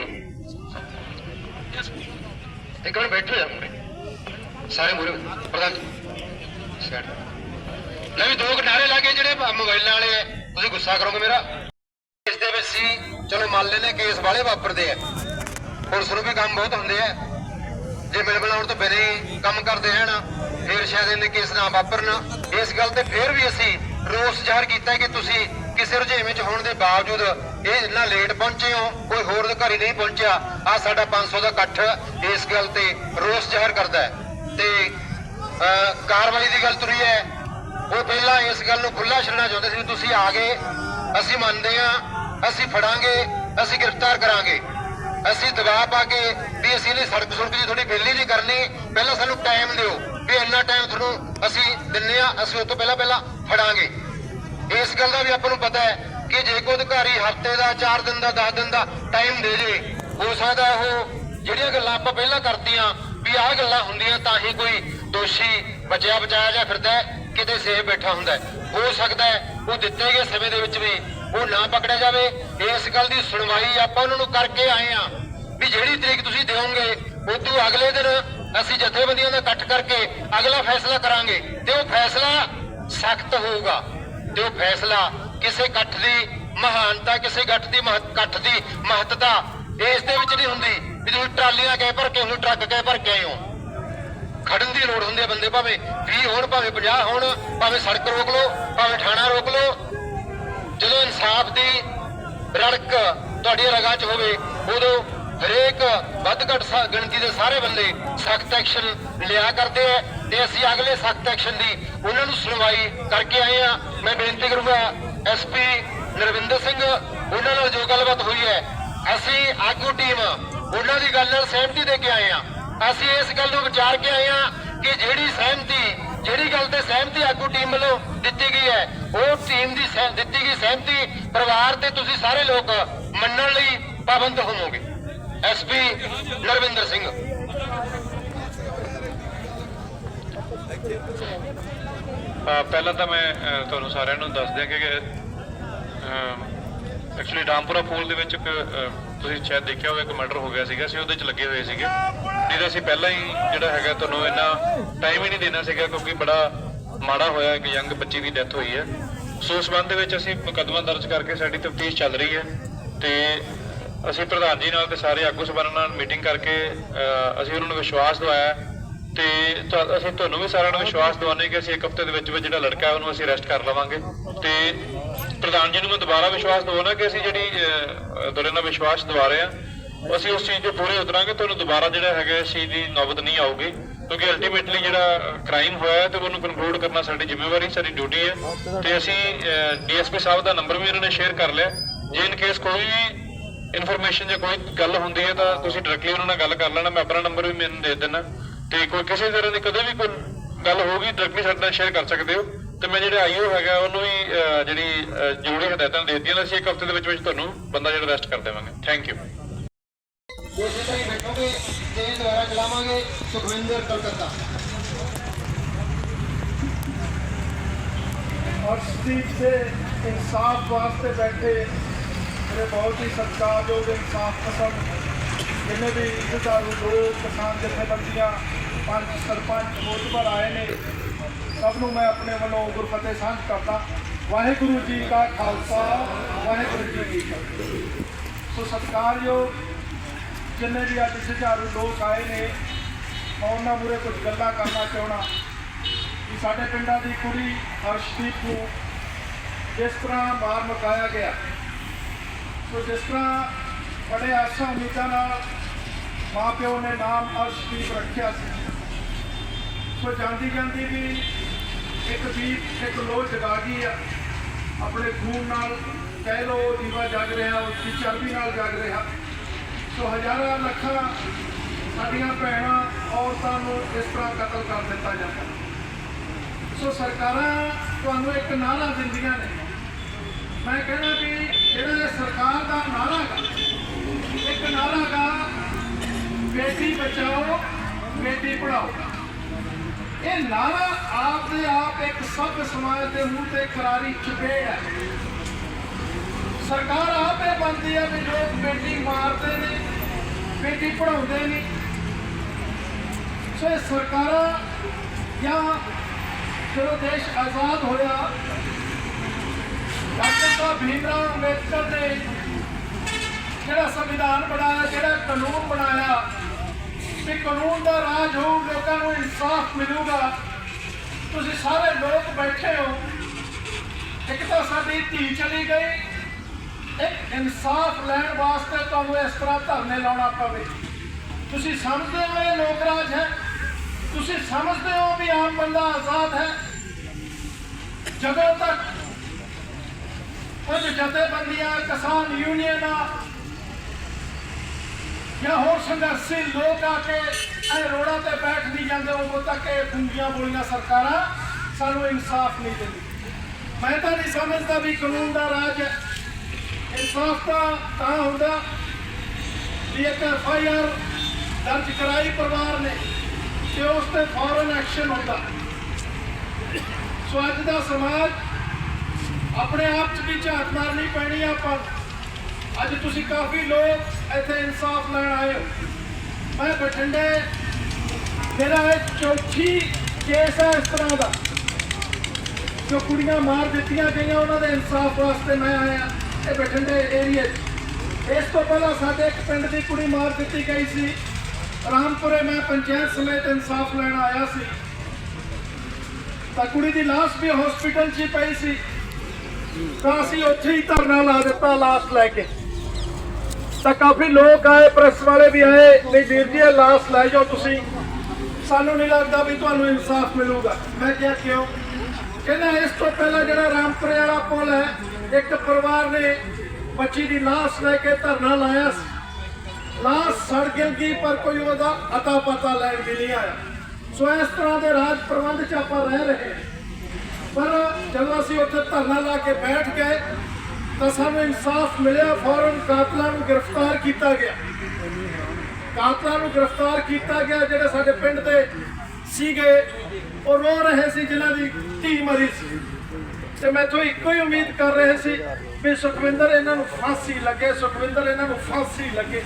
ਇੱਕ ਮਿੰਟ ਬੈਠੋ ਜਾ ਸਾਰੇ ਮੂਰੇ ਪ੍ਰਧਾਨ ਜੀ। ਸਾਈਡ ਨਹੀਂ, ਦੋ ਕਿਨਾਰੇ ਲਾ ਕੇ ਜਿਹੜੇ ਮੋਬਾਈਲਾਂ ਵਾਲੇ। ਆ ਤੁਸੀਂ ਗੁੱਸਾ ਕਰੋਗੇ ਮੇਰਾ। ਇਸ ਦੇ ਵਿੱਚ ਸੀ ਚਲੋ ਮੰਨ ਲੈਨੇ ਕੇਸ ਵਾਲੇ ਵਾਪਰਦੇ ਆ। ਪੁਲਿਸ ਨੂੰ ਵੀ ਕੰਮ ਬਹੁਤ ਹੁੰਦੇ ਆ। ਜੇ ਮਿਲ ਮਿਲਾਉਣ ਤੋਂ ਬਿਨਾਂ ਕੰਮ ਕਰਦੇ ਹਨ ਫਿਰ ਸ਼ਾਇਦ ਇਹਨੇ ਕੇਸ ਨਾ ਵਾਪਰਨ। ਇਸ ਗੱਲ ਤੇ ਫਿਰ ਵੀ ਅਸੀਂ ਰੋਸ ਜ਼ਾਹਰ ਕੀਤਾ ਕਿ ਤੁਸੀਂ ਕਿਸੇ ਰੁਝੇਵੇਂ ਚ ਹੋਣ ਦੇ ਬਾਵਜੂਦ ਇਹ ਇੰਨਾ ਲੇਟ ਪਹੁੰਚੇ ਹੋ, ਕੋਈ ਹੋਰ ਅਧਿਕਾਰੀ ਨਹੀਂ ਪਹੁੰਚਿਆ। ਆ ਸਾਡਾ 500 ਦਾ ਇਕੱਠ ਇਸ ਗੱਲ ਤੇ ਰੋਸ ਜ਼ਾਹਰ ਕਰਦਾ ਹੈ। ਤੇ ਕਾਰਵਾਈ ਦੀ ਗੱਲ ਤੁਰੀ ਹੈ। ਉਹ ਪਹਿਲਾਂ ਇਸ ਗੱਲ ਨੂੰ ਖੁੱਲਾ ਛੱਡਣਾ ਚਾਹੁੰਦੇ ਸੀ ਤੁਸੀਂ ਆ ਗਏ, ਅਸੀਂ ਮੰਨਦੇ ਹਾਂ, ਅਸੀਂ ਫੜਾਂਗੇ, ਅਸੀਂ ਗ੍ਰਿਫਤਾਰ ਕਰਾਂਗੇ। ਅਸੀਂ ਦਬਾਅ ਪਾ ਕੇ ਵੀ ਅਸੀਂ ਨੇ ਸੜਕ ਸੁੜਕ ਜੀ ਥੋੜੀ ਬੇਲੀ ਨਹੀਂ ਕਰਨੀ, ਪਹਿਲਾਂ ਸਾਨੂੰ ਟਾਈਮ ਦਿਓ ਵੀ ਇੰਨਾ ਟਾਈਮ ਤੁਹਾਨੂੰ ਅਸੀਂ ਦਿੰਨੇ ਆ ਅਸੀਂ ਉਸ ਤੋਂ ਪਹਿਲਾਂ ਪਹਿਲਾਂ ਫੜਾਂਗੇ। ਇਸ ਗੱਲ ਦਾ ਵੀ ਆਪਾਂ ਨੂੰ ਪਤਾ ਹੈ ਕਿ ਜੇ ਕੋਈ ਅਧਿਕਾਰੀ ਹਫ਼ਤੇ ਦਾ 4 ਦਿਨ ਦਾ 10 ਦਿਨ ਦਾ ਟਾਈਮ ਦੇ ਜੇ, ਹੋ ਸਕਦਾ ਉਹ ਜਿਹੜੀਆਂ ਗੱਲਾਂ ਆਪਾਂ ਪਹਿਲਾਂ ਕਰਦੀਆਂ ਵੀ ਆਹ ਗੱਲਾਂ ਹੁੰਦੀਆਂ ਤਾਂ ਹੀ ਕੋਈ ਦੋਸ਼ੀ ਬਚਿਆ ਬਚਾਇਆ ਜਾਂ ਫਿਰਦਾ ਕਿਤੇ ਸੇਫ ਬੈਠਾ ਹੁੰਦਾ ਹੋ। ਸਕਦਾ ਹੈ ਉਹ ਦਿੱਤੇ ਗਏ ਸਮੇਂ ਦੇ ਵਿੱਚ ਵੀ ਉਹ ਨਾ ਪਕੜਿਆ ਜਾਵੇ। ਇਸ ਗੱਲ ਦੀ ਸੁਣਵਾਈ ਆਪਾਂ ਉਹਨਾਂ ਨੂੰ ਕਰਕੇ ਆਏ ਆ ਵੀ ਜਿਹੜੀ ਤਰੀਕ ਤੁਸੀਂ ਦਿਓਗੇ, ਉਦੋਂ ਅਗਲੇ ਦਿਨ ਅਸੀਂ ਜਥੇਬੰਦੀਆਂ ਦਾ ਇਕੱਠ ਕਰਕੇ ਅਗਲਾ ਫੈਸਲਾ ਕਰਾਂਗੇ ਤੇ ਉਹ ਫੈਸਲਾ ਸਖਤ ਹੋਊਗਾ। ਤੇ ਉਹ ਫੈਸਲਾ ਕਿਸੇ ਇਕੱਠ ਦੀ ਮਹਾਨਤਾ, ਕਿਸੇ ਗੱਠ ਦੀ ਮਹੱਤ- ਇਕੱਠ ਦੀ ਮਹੱਤਤਾ ਇਸ ਦੇ ਵਿੱਚ ਨਹੀਂ ਹੁੰਦੀ ਵੀ ਤੁਸੀਂ ਟਰਾਲੀਆਂ ਕਹਿ ਭਰ ਕੇ ਹੁਣ ਟਰੱਕ ਕਹਿ ਭਰ ਕੇ ਆਏ ਹੋ। ਖੜਨ ਦੀ ਲੋੜ ਹੁੰਦੀ ਹੈ ਬੰਦੇ ਭਾਵੇਂ 20 ਹੋਣ, ਭਾਵੇਂ 50 ਹੋਣ, ਭਾਵੇਂ ਸੜਕ ਰੋਕ ਲਓ, ਭਾਵੇਂ ਥਾਣਾ ਰੋਕ ਲਓ। ਜਦੋਂ ਇਨਸਾਫ ਦੀ ਰੜਕ ਤੁਹਾਡੀ ਰਗਾਂ 'ਚ ਹੋਵੇ, ਉਦੋਂ ਹਰੇਕ ਵੱਧ ਘੱਟ ਗਿਣਤੀ ਦੇ ਸਾਰੇ ਬੰਦੇ ਸਖਤ ਐਕਸ਼ਨ ਲਿਆ ਕਰਦੇ ਆ ਤੇ ਅਸੀਂ ਅਗਲੇ ਸਖਤ ਐਕਸ਼ਨ ਦੀ ਉਹਨਾਂ ਨੂੰ ਸੁਣਵਾਈ ਕਰਕੇ ਆਏ ਆ। ਮੈਂ ਬੇਨਤੀ ਕਰੂੰਗਾ ਐਸਪੀ ਨਰਵਿੰਦਰ ਸਿੰਘ, ਉਹਨਾਂ ਨਾਲ ਜੋ ਗੱਲਬਾਤ ਹੋਈ ਹੈ, ਅਸੀਂ ਆਗੂ ਟੀਮ ਉਹਨਾਂ ਦੀ ਗੱਲ ਨਾਲ ਸਹਿਮਤੀ ਦੇ ਕੇ ਆਏ ਆ। ਅਸੀਂ ਇਸ ਗੱਲ ਨੂੰ ਵਿਚਾਰ ਕੇ ਆਏ ਆ ਕਿ ਜਿਹੜੀ ਸਹਿਮਤੀ, ਜਿਹੜੀ ਗੱਲ ਤੇ ਸਹਿਮਤੀ ਆਗੂ ਟੀਮ ਵੱਲੋਂ ਦਿੱਤੀ ਗਈ ਹੈ, ਉਹ ਟੀਮ ਦੀ ਦਿੱਤੀ ਗਈ ਸਹਿਮਤੀ ਪਰਿਵਾਰ ਤੇ ਤੁਸੀਂ ਸਾਰੇ ਲੋਕ ਮੰਨਣ ਲਈ ਪਾਬੰਦ ਹੋਵੋਗੇ। ਐਸਪੀ ਨਰਵਿੰਦਰ ਸਿੰਘ। ਪਹਿਲਾਂ ਤਾਂ ਮੈਂ ਤੁਹਾਨੂੰ ਸਾਰਿਆਂ ਨੂੰ ਦੱਸ ਦਿਆਂ ਕਿ ਐਕਚੁਅਲੀ ਰਾਮਪੁਰਾ ਪੂਲ ਦੇ ਵਿੱਚ ਇੱਕ ਤੁਸੀਂ ਸ਼ਾਇਦ ਦੇਖਿਆ ਹੋਵੇ ਇੱਕ ਮਰਡਰ ਹੋ ਗਿਆ ਸੀਗਾ ਅਸੀਂ ਉਹਦੇ 'ਚ ਲੱਗੇ ਹੋਏ ਸੀਗੇ। ਨਹੀਂ ਤਾਂ ਅਸੀਂ ਪਹਿਲਾਂ ਹੀ ਜਿਹੜਾ ਹੈਗਾ ਤੁਹਾਨੂੰ ਇੰਨਾ ਟਾਈਮ ਹੀ ਨਹੀਂ ਦੇਣਾ ਸੀਗਾ, ਕਿਉਂਕਿ ਬੜਾ ਮਾੜਾ ਹੋਇਆ, ਇੱਕ ਯੰਗ ਬੱਚੀ ਦੀ ਡੈਥ ਹੋਈ ਹੈ। ਸੋ ਉਸ ਸੰਬੰਧ ਦੇ ਵਿੱਚ ਅਸੀਂ ਮੁਕੱਦਮਾ ਦਰਜ ਕਰਕੇ ਸਾਡੀ ਤਫਤੀਸ਼ ਚੱਲ ਰਹੀ ਹੈ ਤੇ ਅਸੀਂ ਪ੍ਰਧਾਨ ਜੀ ਨਾਲ ਤੇ ਸਾਰੇ ਆਗੂ ਸਭਾਵਾਂ ਨਾਲ ਮੀਟਿੰਗ ਕਰਕੇ ਅਸੀਂ ਉਹਨਾਂ ਨੂੰ ਵਿਸ਼ਵਾਸ ਦਿਵਾਇਆ ਤੇ ਅਸੀਂ ਤੁਹਾਨੂੰ ਵੀ ਸਾਰਿਆਂ ਨੂੰ ਵਿਸ਼ਵਾਸ ਦਿਵਾਉਂਦੇ ਕਿ ਅਸੀਂ ਇੱਕ ਹਫ਼ਤੇ ਦੇ ਵਿੱਚ ਵਿੱਚ ਜਿਹੜਾ ਲੜਕਾ ਉਹਨੂੰ ਅਸੀਂ ਅਰੈਸਟ ਕਰ ਲਵਾਂਗੇ ਤੇ ਪ੍ਰਧਾਨ ਜੀ ਨੂੰ ਮੈਂ ਦੁਬਾਰਾ ਵਿਸ਼ਵਾਸ ਦਿਵਾਉਣਾ ਕਿ ਅਸੀਂ ਜਿਹੜੀ ਤੁਹਾਡੇ ਨਾਲ ਵਿਸ਼ਵਾਸ ਦਿਵਾ ਰਹੇ ਹਾਂ, ਅਸੀਂ ਉਸ ਚੀਜ਼ ਤੇ ਪੂਰੇ ਉਤਰਾਂਗੇ, ਤੁਹਾਨੂੰ ਦੁਬਾਰਾ ਜਿਹੜਾ ਹੈਗਾ ਇਸ ਚੀਜ਼ ਦੀ ਨੌਬਤ ਨਹੀਂ ਆਊਗੀ, ਕਿਉਂਕਿ ਅਲਟੀਮੇਟਲੀ ਜਿਹੜਾ ਕ੍ਰਾਈਮ ਹੋਇਆ ਹੈ ਤੇ ਉਹਨੂੰ ਕਨਕਲੂਡ ਕਰਨਾ ਸਾਡੀ ਜ਼ਿੰਮੇਵਾਰੀ, ਸਾਡੀ ਡਿਊਟੀ ਹੈ। ਤੇ ਅਸੀਂ ਡੀਐਸਪੀ ਸਾਹਿਬ ਦਾ ਨੰਬਰ ਵੀ ਇਹਨਾਂ ਨੇ ਸ਼ੇਅਰ ਕਰ ਲਿਆ। ਜੇ ਇਨ ਕੇਸ ਕੋਈ ਵੀ ਇਨਫੋਰਮੇਸ਼ਨ ਜਾਂ ਕੋਈ ਗੱਲ ਹੁੰਦੀ ਹੈ ਤਾਂ ਤੁਸੀਂ ਡਾਇਰੈਕਟਲੀ ਉਹਨਾਂ ਨਾਲ ਗੱਲ ਕਰ ਲੈਣਾ, ਮੈਂ ਆਪਣਾ ਨੰਬਰ ਵੀ ਮੈਨੂੰ ਦੇ ਦੇਣਾ ਤੇ ਕੋਈ ਕਿਸੇ ਤਰ੍ਹਾਂ ਦੀ ਕਦੇ ਵੀ ਕੋਈ ਗੱਲ ਹੋਊਗੀ ਡਾਇਰੈਕਟਲੀ ਸਾਡੇ ਨਾਲ ਸ਼ੇਅਰ ਕਰ ਸਕਦੇ ਹੋ। ਤੇ ਮੈਂ ਜਿਹੜਾ ਆਈਓ ਹੈਗਾ ਉਹਨੂੰ ਵੀ ਜਿਹੜੀ ਜ਼ਰੂਰੀ ਹਦਾਇਤਾਂ ਦੇ ਦਿੱਤੀਆਂ ਨੇ ਅਸੀਂ ਇੱਕ ਹਫ਼ਤੇ ਦੇ ਵਿੱਚ ਵਿੱਚ ਤੁਹਾਨੂੰ ਬੰਦਾ ਜਿਹੜਾ ਅਰੈਸਟ ਕਰ ਦੇਵਾਂਗੇ। ਥੈਂਕ ਯੂ ਤਰ੍ਹਾਂ ਹੀ ਬੈਠੋਗੇ ਤੇ ਦੁਆਰਾ ਚਲਾਵਾਂਗੇ ਸੁਖਵਿੰਦਰ ਕਲਕੱਤਾ। ਅਰਸ਼ਦੀਪ ਦੇ ਇਨਸਾਫ ਵਾਸਤੇ ਬੈਠੇ ਮੇਰੇ ਬਹੁਤ ਹੀ ਸਤਿਕਾਰਯੋਗ ਇਨਸਾਫ ਪਸੰਦ ਜਿੰਨੇ ਵੀ ਜੁਝਾਰੂ ਲੋਕ ਕਿਸਾਨ ਜਥੇਬੰਦੀਆਂ ਪੰਜ ਸਰਪੰਚ ਮੋਤਬਰ ਆਏ ਨੇ। ਸਭ ਨੂੰ ਮੈਂ ਆਪਣੇ ਵੱਲੋਂ ਗੁਰਫਤਿਹ ਸਾਂਝ ਕਰਦਾ ਵਾਹਿਗੁਰੂ ਜੀ ਕਾ ਖਾਲਸਾ, ਵਾਹਿਗੁਰੂ ਜੀ ਕੀ ਫਤਿਹ। ਸੋ ਸਤਿਕਾਰਯੋਗ, ਜਿੰਨੇ ਵੀ ਅੱਜ ਜੁਝਾਰੂ ਲੋਕ ਆਏ ਨੇ, ਮੈਂ ਉਹਨਾਂ ਮੂਰੇ ਕੁਝ ਗੱਲਾਂ ਕਰਨਾ ਚਾਹਣਾ ਕਿ ਸਾਡੇ ਪਿੰਡਾਂ ਦੀ ਕੁੜੀ ਹਰਸ਼ਦੀਪ ਨੂੰ ਜਿਸ ਤਰ੍ਹਾਂ ਮਾਰ ਮਕਾਇਆ ਗਿਆ, ਸੋ ਜਿਸ ਤਰ੍ਹਾਂ ਬੜੇ ਆਸਾਂ ਉਮੀਦਾਂ ਨਾਲ ਮਾਪਿਓ ਨੇ ਨਾਮ ਅਰਸ਼ਦੀਪ ਰੱਖਿਆ ਸੀ, ਸੋ ਜਾਂਦੀ ਜਾਂਦੀ ਵੀ ਇੱਕ ਦੀਪ ਇੱਕ ਲੋ ਜਗਾ ਗਈ ਆ। ਆਪਣੇ ਖੂਨ ਨਾਲ ਕਹਿ ਲੋ ਦੀਵਾ ਜਗ ਰਿਹਾ ਉਸ ਦੀ ਚਰਬੀ ਨਾਲ ਜਗ ਰਿਹਾ। ਸੋ ਹਜ਼ਾਰਾਂ ਲੱਖਾਂ ਸਾਡੀਆਂ ਭੈਣਾਂ, ਔਰਤਾਂ ਨੂੰ ਇਸ ਤਰ੍ਹਾਂ ਕਤਲ ਕਰ ਦਿੱਤਾ ਜਾਂਦਾ। ਸੋ ਸਰਕਾਰਾਂ ਤੁਹਾਨੂੰ ਇੱਕ ਨਾਰਾ ਦਿੰਦੀਆਂ ਨੇ। ਮੈਂ ਕਹਿੰਦਾ ਵੀ ਜਿਹੜਾ ਸਰਕਾਰ ਦਾ ਨਾਰਾ ਗਾ, ਇੱਕ ਨਾਰਾ ਗਾ, ਬੇਟੀ ਬਚਾਓ, ਬੇਟੀ ਪੜਾਓ ਇਹ ਨਾਰਾ ਆਪ ਦੇ ਆਪ ਇੱਕ ਸਭ ਸਮਾਜ ਦੇ ਮੂੰਹ ਤੇ ਕਰਾਰੀ ਚਪੇੜ ਹੈ ਸਰਕਾਰ ਆਪੇ ਬੰਦੀ ਹੈ ਵੀ ਲੋਕ ਬੇਟੀ ਮਾਰਦੇ ਨੇ ਬੇਟੀ ਪੜਾਉਂਦੇ ਨੇ। ਸੋ ਸਰਕਾਰਾਂ ਜਾਂ ਜਦੋਂ ਦੇਸ਼ ਆਜ਼ਾਦ ਹੋਇਆ, ਡਾਕਟਰ ਸਾਹਿਬ ਭੀਮਰਾਓ ਅੰਬੇਦਕਰ ਨੇ ਜਿਹੜਾ ਸੰਵਿਧਾਨ ਬਣਾਇਆ, ਜਿਹੜਾ ਕਾਨੂੰਨ ਬਣਾਇਆ ਕਿ ਕਾਨੂੰਨ ਦਾ ਰਾਜ ਹੋਊ, ਲੋਕਾਂ ਨੂੰ ਇਨਸਾਫ ਮਿਲੂਗਾ। ਤੁਸੀਂ ਸਾਰੇ ਲੋਕ ਬੈਠੇ ਹੋ। ਇੱਕ ਤਾਂ ਸਾਡੀ ਧੀ ਚਲੀ ਗਈ। ਇੱਕ ਇਨਸਾਫ ਲੈਣ ਵਾਸਤੇ ਤੁਹਾਨੂੰ ਇਸ ਤਰ੍ਹਾਂ ਧਰਨੇ ਲਾਉਣਾ ਪਵੇ। ਤੁਸੀਂ ਸਮਝਦੇ ਹੋ ਇਹ ਲੋਕ ਰਾਜ ਹੈ? ਤੁਸੀਂ ਸਮਝਦੇ ਹੋ ਵੀ ਆਮ ਬੰਦਾ ਆਜ਼ਾਦ ਹੈ? ਜਦੋਂ ਤੱਕ ਕੁਝ ਜਥੇਬੰਦੀਆਂ, ਕਿਸਾਨ ਯੂਨੀਅਨਾਂ ਜਾਂ ਹੋਰ ਸੰਘਰਸ਼ੀ ਲੋਕ ਆ ਕੇ ਇਹ ਰੋੜਾਂ ਤੇ ਬੈਠ ਨਹੀਂ ਜਾਂਦੇ ਉਦੋਂ ਤੱਕ ਇਹ ਗੁੰਗੀਆਂ ਬੋਲੀਆਂ ਸਰਕਾਰਾਂ ਸਾਨੂੰ ਇਨਸਾਫ ਨਹੀਂ ਦਿੰਦੀ। ਮੈਂ ਤਾਂ ਨਹੀਂ ਸਮਝਦਾ ਵੀ ਕਾਨੂੰਨ ਦਾ ਰਾਜ ਹੈ। ਇਨਸਾਫ ਤਾਂ ਤਾਂ ਹੁੰਦਾ ਵੀ ਇੱਕ ਐਫ ਆਈ ਆਰ ਦਰਜ ਕਰਾਈ ਪਰਿਵਾਰ ਨੇ ਤੇ ਉਸ ਤੇ ਫੌਰਨ ਐਕਸ਼ਨ ਹੁੰਦਾ। ਸੋ ਅੱਜ ਦਾ ਸਮਾਜ ਆਪਣੇ ਆਪ 'ਚ ਵੀ ਝਾਤ ਮਾਰਨੀ ਪੈਣੀ ਆ ਆਪਾਂ। ਅੱਜ ਤੁਸੀਂ ਕਾਫੀ ਲੋਕ ਇੱਥੇ ਇਨਸਾਫ ਲੈਣ ਆਏ ਹੋ। ਮੈਂ ਬਠਿੰਡੇ, ਮੇਰਾ ਇਹ ਚੌਥੀ ਕੇਸ ਹੈ ਇਸ ਤਰ੍ਹਾਂ ਦਾ, ਜੋ ਕੁੜੀਆਂ ਮਾਰ ਦਿੱਤੀਆਂ ਗਈਆਂ, ਉਹਨਾਂ ਦੇ ਇਨਸਾਫ ਵਾਸਤੇ ਮੈਂ ਆਇਆ ਇਹ ਬਠਿੰਡੇ ਏਰੀਆ 'ਚ। ਇਸ ਤੋਂ ਪਹਿਲਾਂ ਸਾਡੇ ਇੱਕ ਪਿੰਡ ਦੀ ਕੁੜੀ ਮਾਰ ਦਿੱਤੀ ਗਈ ਸੀ। ਰਾਮਪੁਰੇ ਮੈਂ ਪੰਚਾਇਤ ਸਮੇਤ ਇਨਸਾਫ ਲੈਣ ਆਇਆ ਸੀ। ਤਾਂ ਕੁੜੀ ਦੀ ਲਾਸ਼ ਵੀ ਹਸਪੀਟਲ 'ਚ ਹੀ ਪਈ ਸੀ। ਤਾਂ ਅਸੀਂ ਉੱਥੇ ਹੀ ਧਰਨਾ ਲਾ ਦਿੱਤਾ ਲਾਸ਼ ਲੈ ਕੇ। ਤਾਂ ਕਾਫੀ ਲੋਕ ਆਏ, ਪ੍ਰੈਸ ਵਾਲੇ ਵੀ ਆਏ। ਨਹੀਂ ਵੀਰ ਜੀ, ਇਹ ਲਾਸ਼ ਲੈ ਜਾਓ ਤੁਸੀਂ। ਸਾਨੂੰ ਨਹੀਂ ਲੱਗਦਾ ਵੀ ਤੁਹਾਨੂੰ ਇਨਸਾਫ ਮਿਲੂਗਾ। ਮੈਂ ਕਿਹਾ ਕਿਉਂ? ਕਹਿੰਦਾ ਇਸ ਤੋਂ ਪਹਿਲਾਂ ਜਿਹੜਾ ਰਾਮਪੁਰੇ ਵਾਲਾ ਪੁਲ ਹੈ, ਇੱਕ ਪਰਿਵਾਰ ਨੇ ਬੱਚੀ ਦੀ ਲਾਸ਼ ਲੈ ਕੇ ਧਰਨਾ ਲਾਇਆ ਸੀ। ਲਾਸ਼ ਸੜ ਗਿਲ ਗਈ ਪਰ ਕੋਈ ਉਹਦਾ ਅਤਾ ਪਤਾ ਲੈਣ ਵੀ ਨਹੀਂ ਆਇਆ। ਸੋ ਇਸ ਤਰ੍ਹਾਂ ਦੇ ਰਾਜ ਪ੍ਰਬੰਧ 'ਚ ਆਪਾਂ ਰਹਿ ਰਹੇ ਪਰ ਜਦੋਂ ਅਸੀਂ ਉੱਥੇ ਧਰਨਾ ਲਾ ਕੇ ਬੈਠ ਗਏ ਤਾਂ ਸਾਨੂੰ ਇਨਸਾਫ ਮਿਲਿਆ, ਫੌਰਨ ਕਾਤਲਾਂ ਨੂੰ ਗ੍ਰਿਫਤਾਰ ਕੀਤਾ ਗਿਆ। ਕਾਤਲਾਂ ਨੂੰ ਗ੍ਰਿਫਤਾਰ ਕੀਤਾ ਗਿਆ, ਜਿਹੜੇ ਸਾਡੇ ਪਿੰਡ ਦੇ ਸੀਗੇ। ਉਹ ਰੋ ਰਹੇ ਸੀ, ਜਿਨ੍ਹਾਂ ਦੀ ਧੀ ਮਰੀ ਸੀ। ਤੇ ਮੈਥੋਂ ਇੱਕੋ ਹੀ ਉਮੀਦ ਕਰ ਰਹੇ ਸੀ ਵੀ ਸੁਖਵਿੰਦਰ ਇਹਨਾਂ ਨੂੰ ਫਾਂਸੀ ਲੱਗੇ, ਸੁਖਵਿੰਦਰ ਇਹਨਾਂ ਨੂੰ ਫਾਂਸੀ ਲੱਗੇ।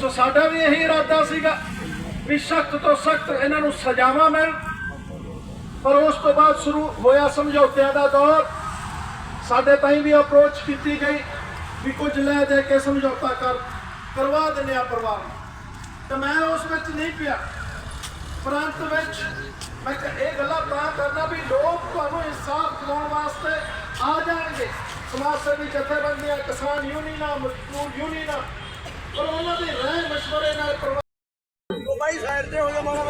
ਸੋ ਸਾਡਾ ਵੀ ਇਹੀ ਇਰਾਦਾ ਸੀਗਾ ਵੀ ਸਖਤ ਤੋਂ ਸਖਤ ਇਹਨਾਂ ਨੂੰ ਸਜ਼ਾਵਾਂ ਮਿਲਣ। ਪਰ ਉਸ ਤੋਂ ਬਾਅਦ ਸ਼ੁਰੂ ਹੋਇਆ ਸਮਝੌਤਿਆਂ ਦਾ ਦੌਰ। ਸਾਡੇ ਤਾਈਂ ਵੀ ਅਪਰੋਚ ਕੀਤੀ ਗਈ ਵੀ ਕੁਝ ਲੈ ਦੇ ਕੇ ਸਮਝੌਤਾ ਕਰ ਕਰਵਾ ਦਿੰਦੇ ਆ ਪਰਿਵਾਰ ਨੂੰ। ਤੇ ਮੈਂ ਉਸ ਵਿੱਚ ਨਹੀਂ ਪਿਆ। ਪ੍ਰਾਂਤ ਵਿੱਚ ਮੈਂ ਕਿਹਾ ਇਹ ਗੱਲਾਂ ਤਾਂ ਕਰਨਾ ਵੀ ਲੋਕ ਤੁਹਾਨੂੰ ਇਨਸਾਫ ਦਿਵਾਉਣ ਵਾਸਤੇ ਆ ਜਾਣਗੇ। ਸਮਾਜ ਸੇਵੀ ਜਥੇਬੰਦੀਆਂ ਕਿਸਾਨ ਯੂਨੀਅਨਾਂ ਮਜ਼ਦੂਰ ਯੂਨੀਅਨਾਂ ਪਰ ਉਹਨਾਂ ਦੇ ਰਹਿ ਮਸ਼ਵਰੇ ਨਾਲ ਪਰਿਵਾਰ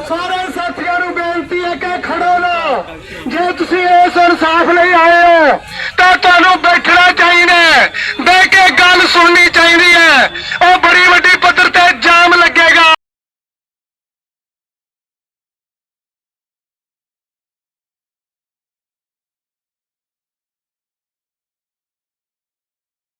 ਸਾਰੇ ਸਾਥੀਆਂ ਨੂੰ ਬੇਨਤੀ ਹੈ ਕਿ ਖੜੋ ਨਾ। ਜੇ ਤੁਸੀਂ ਇਸ ਇਨਸਾਫ ਲਈ ਆਏ ਹੋ ਤਾਂ ਲੋਕਾਂ ਨੂੰ ਬੈਠਣਾ ਚਾਹੀਦਾ ਹੈ। ਬਹਿ ਕੇ ਗੱਲ ਸੁਣਨੀ ਚਾਹੀਦੀ ਹੈ। ਉਹ ਬੜੀ ਵੱਡੀ ਪੱਧਰ ਤੇ ਜਾਮ ਲੱਗੇਗਾ।